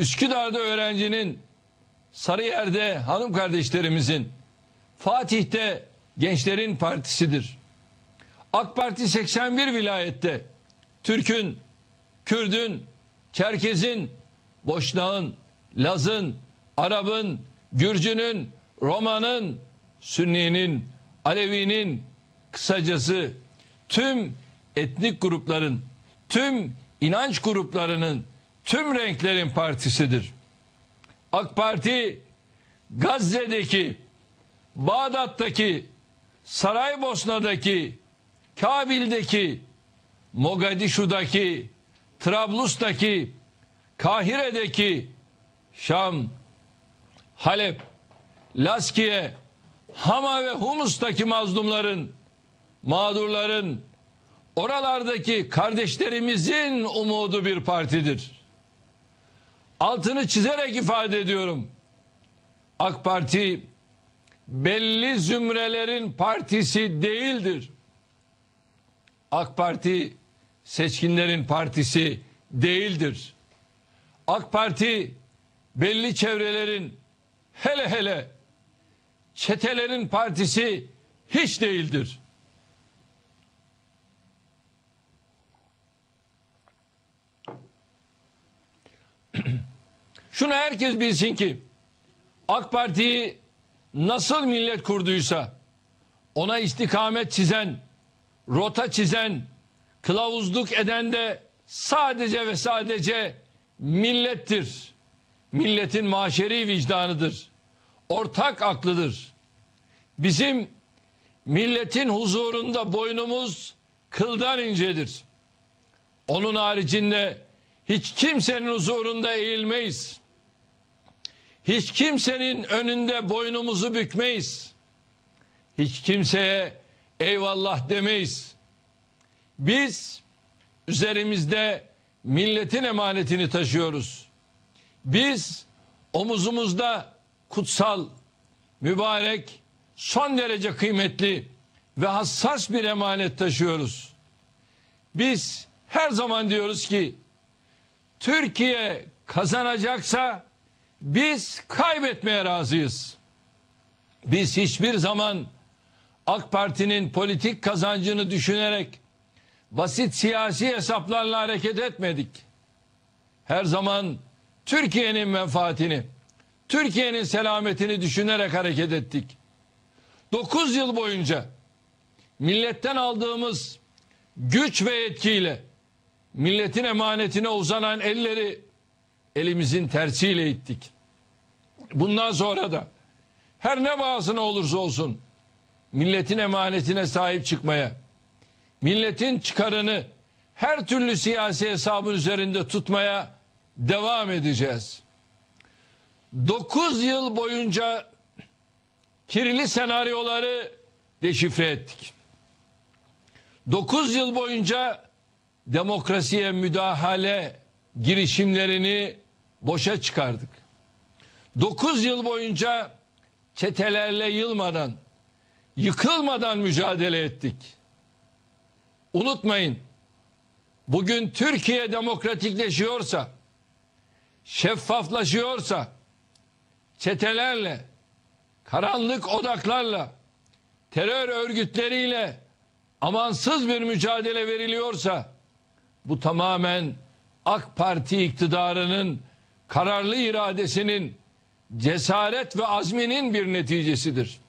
Üsküdar'da öğrencinin, Sarıyer'de hanım kardeşlerimizin, Fatih'te gençlerin partisidir. AK Parti 81 vilayette Türk'ün, Kürd'ün, Çerkez'in, Boşnağ'ın, Laz'ın, Arap'ın, Gürcü'nün, Roma'nın, Sünni'nin, Alevi'nin, kısacası tüm etnik grupların, tüm inanç gruplarının, tüm renklerin partisidir. AK Parti Gazze'deki, Bağdat'taki, Saraybosna'daki, Kabil'deki, Mogadişu'daki, Trablus'taki, Kahire'deki, Şam, Halep, Laskiye, Hama ve Humus'taki mazlumların, mağdurların, oralardaki kardeşlerimizin umudu bir partidir. Altını çizerek ifade ediyorum. AK Parti belli zümrelerin partisi değildir. AK Parti seçkinlerin partisi değildir. AK Parti belli çevrelerin hele hele çetelerin partisi hiç değildir. Şunu herkes bilsin ki AK Parti'yi nasıl millet kurduysa ona istikamet çizen, rota çizen, kılavuzluk eden de sadece ve sadece millettir. Milletin maşeri vicdanıdır. Ortak aklıdır. Bizim milletin huzurunda boynumuz kıldan incedir. Onun haricinde hiç kimsenin huzurunda eğilmeyiz. Hiç kimsenin önünde boynumuzu bükmeyiz. Hiç kimseye eyvallah demeyiz. Biz üzerimizde milletin emanetini taşıyoruz. Biz omuzumuzda kutsal, mübarek, son derece kıymetli ve hassas bir emanet taşıyoruz. Biz her zaman diyoruz ki Türkiye kazanacaksa biz kaybetmeye razıyız. Biz hiçbir zaman AK Parti'nin politik kazancını düşünerek basit siyasi hesaplarla hareket etmedik. Her zaman Türkiye'nin menfaatini, Türkiye'nin selametini düşünerek hareket ettik. 9 yıl boyunca milletten aldığımız güç ve etkiyle milletin emanetine uzanan elleri elimizin tersiyle ittik. Bundan sonra da her ne bağısına olursa olsun milletin emanetine sahip çıkmaya, milletin çıkarını her türlü siyasi hesabın üzerinde tutmaya devam edeceğiz. 9 yıl boyunca kirli senaryoları deşifre ettik. 9 yıl boyunca demokrasiye müdahale girişimlerini boşa çıkardık. 9 yıl boyunca çetelerle yılmadan, yıkılmadan mücadele ettik. Unutmayın, bugün Türkiye demokratikleşiyorsa, şeffaflaşıyorsa, çetelerle, karanlık odaklarla, terör örgütleriyle amansız bir mücadele veriliyorsa, bu tamamen AK Parti iktidarının kararlı iradesinin cesaret ve azminin bir neticesidir.